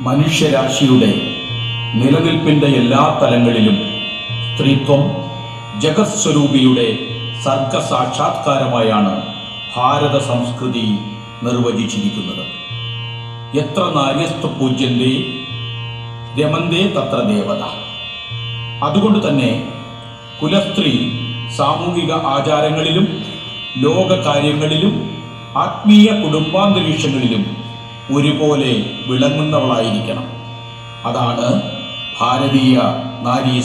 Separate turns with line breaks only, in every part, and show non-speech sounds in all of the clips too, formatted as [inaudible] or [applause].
മനുഷ്യരാശിയുടെ നിലനിൽപ്പിന്റെ എല്ലാ തലങ്ങളിലും സ്ത്രീത്വം ജഗത്സ്വരൂപിയുടെ സർഗസാക്ഷാത്കാരമായാണ് ഭാരത സംസ്കൃതി നിർവചിച്ചിരിക്കുന്നത്. എത്ര നാര്യസ്തു പൂജ്യന്തേ രമന്തേ തത്ര ദേവത. അതുകൊണ്ട് തന്നെ കുലസ്ത്രീ സാമൂഹിക ആചാരങ്ങളിലും ലോകകാര്യങ്ങളിലും ആത്മീയ കുടുംബാന്തരീക്ഷങ്ങളിലും ഒരുപോലെ വിളങ്ങുന്നവളായിരിക്കണം. അതാണ് ഭാരതീയ നാരീ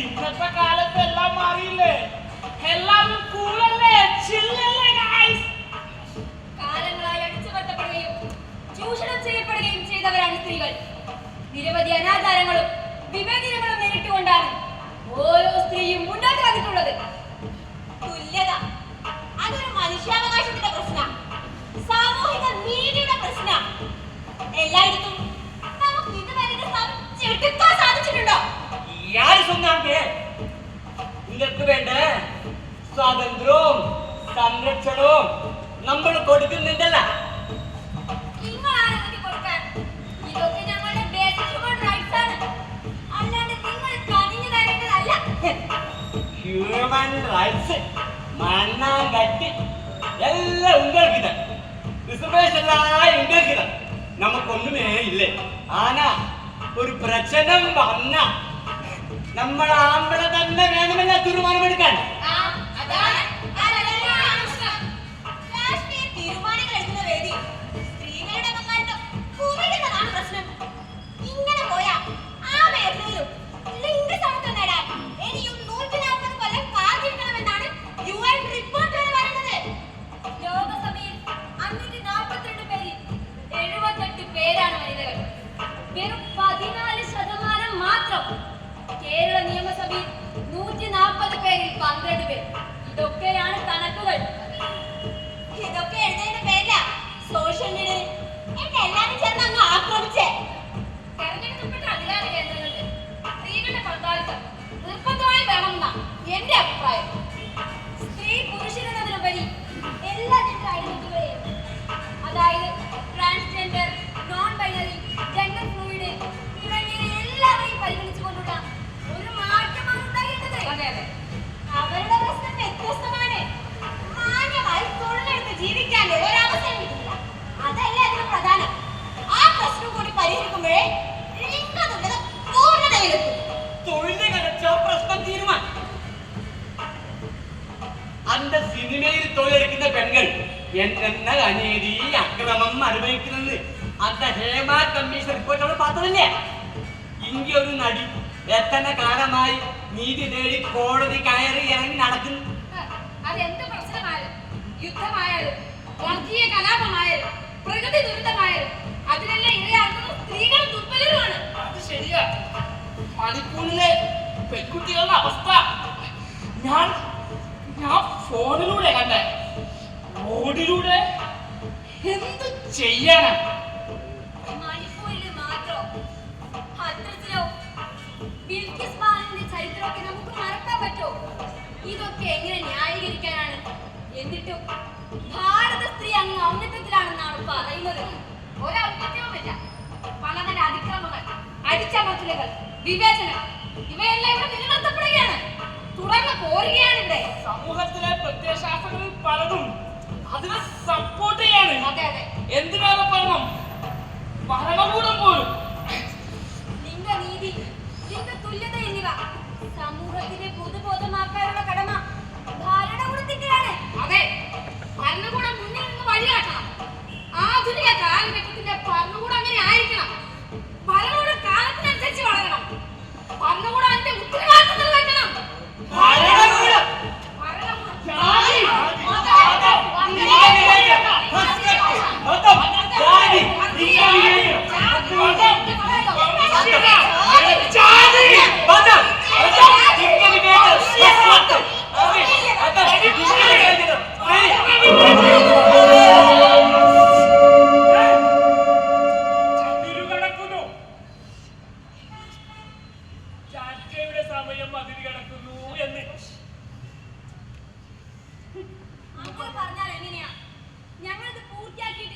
ഇന്നത്തെ കാലത്ത് എല്ലാം മാറിയില്ലേ എല്ലാവരും കൂളല്ലേ ചില്ലല്ലേ ഗൈസ്
കാലങ്ങളായി അടിച്ചമർത്തപ്പെടുകയും ചൂഷണം ചെയ്യപ്പെടുകയും ചെയ്തവരാണ് സ്ത്രീകൾ. നിരവധി അനാചാരങ്ങളും വിവേചനങ്ങളും നേരിട്ടുകൊണ്ടാണ് ഓരോ സ്ത്രീയും മുന്നോട്ട് വന്നിട്ടുള്ളത് തുല്യത അതൊരു മനുഷ്യാവകാശത്തിന്റെ പ്രശ്ന. സാമൂഹിക നീതിയുടെ പ്രശ്ന. എല്ലായിടത്തും നമുക്ക്
വേണ്ട? സ്വാതന്ത്ര്യവും സംരക്ഷണവും നമ്മൾ കൊടുക്കുന്നുണ്ടല്ല.
ഹ്യൂമൻ റൈറ്റ്സ്
മണ്ണാങ്കട്ടി എല്ലാം ഉങ്ങൾക്ക് റിസർവേഷൻ എല്ലാം ഉങ്ങൾക്ക് നമുക്കൊന്നുമേ ഇല്ലേ? ആന ഒരു പ്രശ്നം വന്ന നമ്മൾ ആമ്പിള തന്നെ വേണമെന്ന തീരുമാനമെടുക്കാൻ
പേരാണ് കേരള നിയമസഭയിൽ നൂറ്റി നാൽപ്പത് പേരിൽ പന്ത്രണ്ട് പേർ. ഇതൊക്കെയാണ് കണക്കുകൾ. ഇതൊക്കെ എഴുതുന്നതിന്റെ പേരില? സോഷ്യൽ മീഡിയയിൽ? എന്നെ എല്ലാരും
എന്തെന്ന അനീതി അക്രമം അനുഭവിക്കുന്നത്. അന്ന ഹേമാ കമ്മീഷൻ റിപ്പോർട്ട് നമ്മൾ பார்த்தതല്ലേ ഇന്ത്യ ഒരു നടി എത്തന കാലമായി നീതി തേടി കോടതി കയറി ഇറങ്ങി നടക്കുന്നു.
അതെന്ത് പ്രശ്നമായാലും യുദ്ധമായാലും വർഗീയ കലാപമായാലും പ്രകൃതി ദുരിതമായാലും അതിനെല്ലാം ഇരയാക്കുന്നത് സ്ത്രീകളും ദുർബലരുമാണ്.
അത് ശരിയാ. മണിപ്പൂരിലെ പെൺകുട്ടികളുടെ അവസ്ഥ. ഞാൻ ഞാൻ ഫോണിലൂടെ കണ്ടേ. മൂടിലൂടെ എന്ത് ചെയ്യാനാ?
ഇതൊക്കെ എങ്ങനെ സ്ത്രീ ഇവയെല്ലാം പോരുകയാണ്
സമൂഹത്തിലെ പ്രത്യയശാസ്ത്രങ്ങളിൽ പലതും അതിനെ സപ്പോർട്ട് ചെയ്യാണ്. എന്തിനേറെ പറയണം ഭരണകൂടം പോലും.
നിന്റെ നീതി നിന്റെ തുല്യത എന്നിവ സമൂഹത്തിന്റെ പൊതുബോധമാക്കാനുള്ള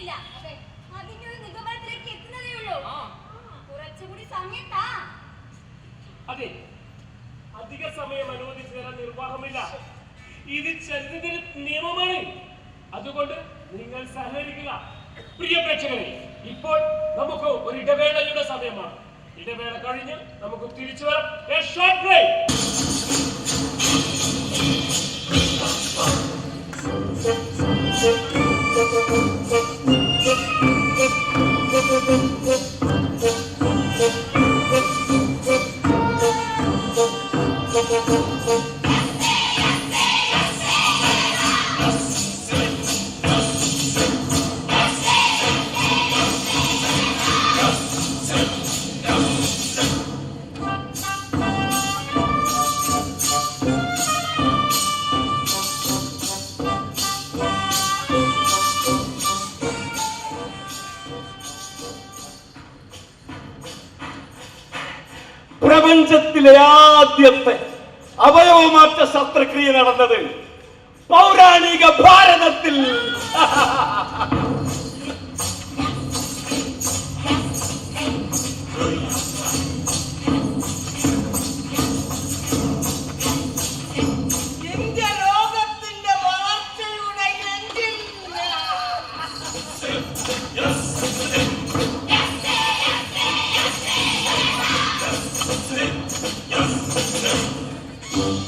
പൂർത്തിയാക്കിയിട്ടില്ല അതിന്റെ ഒരു നിഗമനത്തിലേക്ക് എത്തുന്നതേ ഉള്ളൂ. കുറച്ചുകൂടി സമയത്താ
അതെ. അധിക സമയം അനുവദിച്ചു തരാൻ നിർവാഹമില്ല. ഇത് ചരിത്രത്തിന് നിയമമാണ്. അതുകൊണ്ട് നിങ്ങൾ സഹകരിക്കുക. പ്രിയ പ്രേക്ഷകരെ ഇപ്പോൾ നമുക്ക് ഒരു ഇടവേളയുടെ സമയമാണ്. ഇടവേള കഴിഞ്ഞ് നമുക്ക് തിരിച്ചു വരാം. A Thank you.
പ്രപഞ്ചത്തിലെ ആദ്യത്തെ അവയവമാറ്റ ശസ്ത്രക്രിയ നടന്നത് പൗരാണിക ഭാരതത്തിൽ. [laughs]